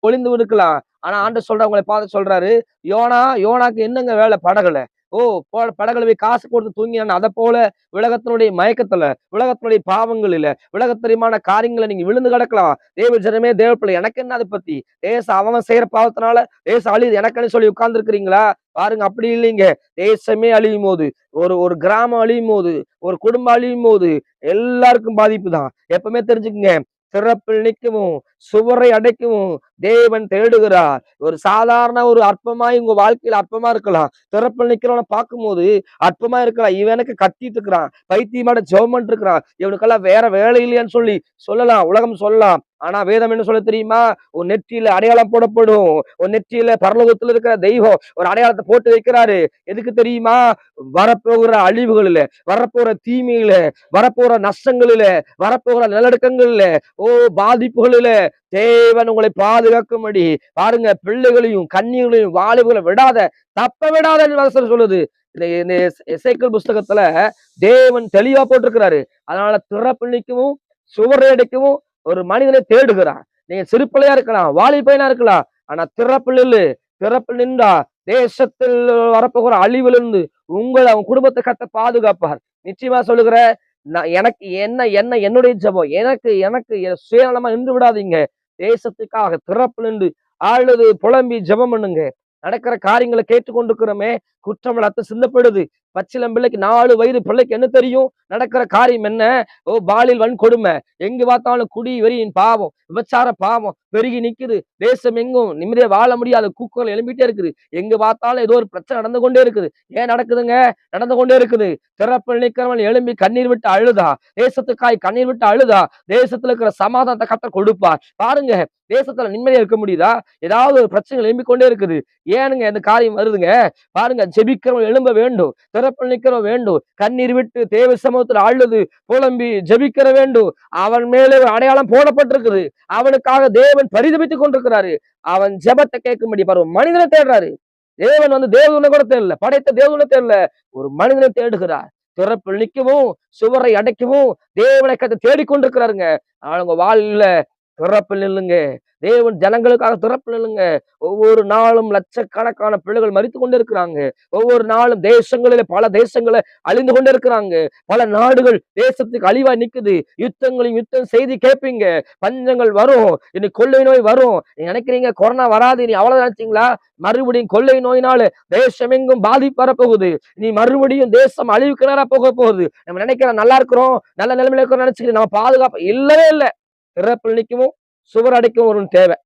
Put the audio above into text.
ஒளிந்து விடுக்கலாம். ஆனா ஆண்டு சொல்ற உங்களை பார்த்து சொல்றாரு யோனா யோனாக்கு என்னங்க வேலை? படகுல. ஓ போ- படகுல போய் காசு கொடுத்து தூங்கினான் அதை போல உலகத்தினுடைய மயக்கத்துல உலகத்தினுடைய பாவங்களில உலகத்தரியமான காரியங்களை நீங்க விழுந்து கிடக்கலாம். தேவ ஜனமே தேவ பிள்ளை எனக்கு என்ன அதை பத்தி? தேச அவன் செய்யற பாவத்தினால தேச அழியுது. எனக்குன்னு சொல்லி உட்கார்ந்து இருக்கிறீங்களா பாருங்க அப்படி இல்லைங்க. தேசமே அழியும் போது ஒரு ஒரு கிராமம் அழியும் போது ஒரு குடும்பம் அழியும் போது எல்லாருக்கும் பாதிப்பு தான் எப்பவுமே தெரிஞ்சுக்குங்க. சிறப்பில் நிற்கவும். சுவரை அடைக்கவும். தேவன் தேடுகிறார். ஒரு சாதாரண ஒரு அற்பமாய் உங்க வாழ்க்கையில அற்பமா இருக்கலாம். திறப்பில் நிக்கிறவன பார்க்கும்போது அற்பமா இருக்கலாம். இவனுக்கு கத்திட்டு இருக்கிறான். பைத்தியமாட ஜெபம் இருக்கிறான். இவனுக்கெல்லாம் வேற வேலை இல்லையான்னு சொல்லி சொல்லலாம். உலகம் சொல்லலாம். ஆனா வேதம் என்ன சொல்ல தெரியுமா? உன் நெற்றியில அடையாளம் போடப்படும். உன் நெற்றியில பரலோகத்துல இருக்கிற தெய்வம் ஒரு அடையாளத்தை போட்டு வைக்கிறாரு. எதுக்கு தெரியுமா? வரப்போகிற அழிவுகளில வரப்போற தீமையில வரப்போற நஷ்டங்களில வரப்போகிற நிலநடுக்கங்கள்ல ஓ பாதிப்புகளில தேவன் உங்களை பாதுகாக்கும்படி. பாருங்க பிள்ளைகளையும் கன்னிகளையும் வாலிபுகளை விடாத தப்ப விடாத என்று வசனம் சொல்லுது. இந்த இசைக்கல் புஸ்தகத்துல தேவன் தெளிவா போட்டிருக்கிறாரு. அதனால திறப்பில் நிற்கவும் சுவரை அடைக்கவும் ஒரு மனிதனை தேடுகிறான் நீங்க சிறுப்பிள்ளையா இருக்கலாம் வாலி பையனா இருக்கலாம் ஆனா திறப்பில் திறப்பு நின்றா தேசத்தில் வரப்போகிற அழிவிலிருந்து உங்களை அவன் குடும்பத்தை கத்த பாதுகாப்பார். நிச்சயமா சொல்லுகிற நான் எனக்கு என்ன என்ன என்னுடைய ஜெபம் எனக்கு எனக்கு சுயநலமா நின்று விடாதீங்க. தேசத்துக்காக திறப்புலண்டு ஆளுது புலம்பி ஜெபம் பண்ணுங்க. நடக்கிற காரியங்களை கேட்டுக்கொண்டிருக்கிறோமே. குற்றம் ரத்த சிந்தப்படுது. பச்சிலம் பிள்ளைக்கு நாலு வயது பிள்ளைக்கு என்ன தெரியும்? நடக்கிற காரியம் என்ன? ஓ பாலில் வன்கொடுமை. எங்கு பார்த்தாலும் குடி வெறியின் பாவம். விபச்சார பாவம். பெருகி நிக்குது. தேசம் எங்கும் நிம்மதியா வாழ முடியாத கூக்குகள் எழும்பிட்டே இருக்குது. எங்கு பார்த்தாலும் ஏதோ ஒரு பிரச்சனை நடந்து கொண்டே இருக்குது. ஏன் நடக்குதுங்க? நடந்து கொண்டே இருக்குது. திறப்பு நிற்கிறவன் எழும்பி கண்ணீர் விட்டு அழுதா? தேசத்துக்காய் கண்ணீர் விட்டு அழுதா? தேசத்துல இருக்கிற சமாதானத்தை கத்த கொடுப்பார். பாருங்க தேசத்துல நிம்மதியா இருக்க முடியுதா? ஏதாவது ஒரு பிரச்சனைகள் எழும்பிக்கொண்டே இருக்குது. ஏனுங்க இந்த காரியம் வருதுங்க? பாருங்க ஜெபிக்கிறவன் எழும்ப வேண்டும். திறப்பு நிற்கிறவன் வேண்டும். கண்ணீர் விட்டு தேவ சமூகத்தில் அழுது புலம்பி ஜெபிக்கிற வேண்டும். அவன் மேலே ஒரு அடையாளம் போடப்பட்டிருக்குது. அவனுக்காக தேவன் பரிதபித்துக் கொண்டிருக்கிறாரு. அவன் ஜெபத்தை கேட்கும்படி பாரு மனிதனை தேடுறாரு. தேவன் வந்து தேவதுனை கூட தேடல. படைத்த தேவதுனை தேடல. ஒரு மனிதனை தேடுகிறார். திறப்பில் நிற்கவும் சுவரை அடைக்கவும் தேவனை கத்தை தேடிக்கொண்டிருக்கிறாருங்க. அவங்க வாழ்ல திறப்பில் நில்லுங்க. தேவன் ஜனங்களுக்காக துறப்பு நில்லுங்க. ஒவ்வொரு நாளும் லட்சக்கணக்கான பிள்ளைகள் மறித்து கொண்டு இருக்கிறாங்க ஒவ்வொரு நாளும் தேசங்களில பல தேசங்களை அழிந்து கொண்டு இருக்கிறாங்க பல நாடுகள் தேசத்துக்கு அழிவா நிக்குது. யுத்தங்களையும் யுத்தம் செய்தி கேட்பீங்க. பஞ்சங்கள் வரும். இனி கொள்ளை நோய் வரும். நீங்க நினைக்கிறீங்க கொரோனா வராது. நீ அவ்வளவு நினைச்சீங்களா? மறுபடியும் கொள்ளை நோயினால தேசம் எங்கும் பாதிப்பு வரப்போகுது. நீ மறுபடியும் தேசம் அழிவுக்கு நேரம் போக போகுது. நம்ம நினைக்கிறோம் நல்லா இருக்கிறோம் நல்ல நிலைமையில இருக்கிறோம் நினைச்சுக்கிட்டு நம்ம பாதுகாப்பு இல்லவே இல்லை. இறப்பில் நிற்கவும் சுவர் அடைக்கவும் ஒரு தேவை.